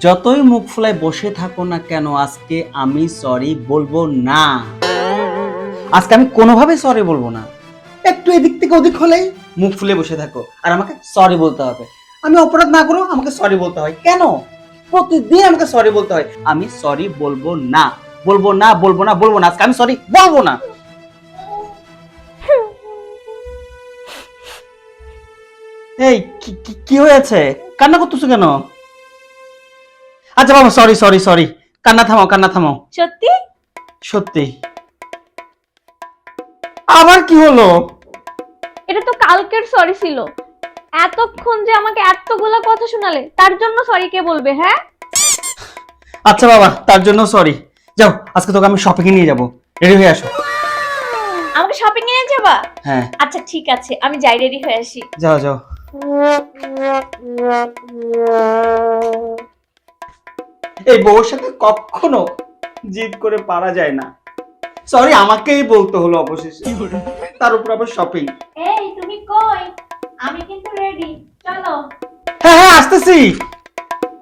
যতই মুখ ফুলায় বসে থাকো না কেন, আজকে আমি সরি বলব না। আজকে আমি কোনোভাবে সরি বলব না। একটু এদিক থেকে ওদিক হলেই মুখ ফুলে বসে থাকো আর আমাকে সরি বলতে হবে। আমি অপরাধ না করো, আমাকে সরি বলতে হয়। কেন? প্রতিদিন আমাকে সরি বলতে হয়। আমি সরি বলব না। বলব না বলব না বলব না। আজকে আমি সরি বলব না। এই কি- হয়েছে? কান্না করতেছো কেন? আচ্ছা বাবা সরি সরি সরি কান্না থামাও কান্না থামাও। সত্যি? সত্যি। আবার কি হলো? এটা তো কালকের সরি ছিল। এতক্ষণ যে আমাকে এতগুলো কথা শোনালে তার জন্য সরি কে বলবে হ্যাঁ? আচ্ছা বাবা তার জন্য সরি যাও আজকে তোকে আমি শপিং এ নিয়ে যাব। রেডি হয়ে আসো। আমাকে শপিং এ নিয়ে যাবা? হ্যাঁ। আচ্ছা ঠিক আছে আমি যাই রেডি হয়ে আসি। যাও যাও। এই বউর সাথে কখনো জিদ করে পারা যায় না। সরি আমাকেই বলতে হলো অবশেষে। তার উপর আবার শপিং এই তুমি কই? আমি কিন্তু রেডি চলো। হ্যাঁ হ্যাঁ আসতেছি।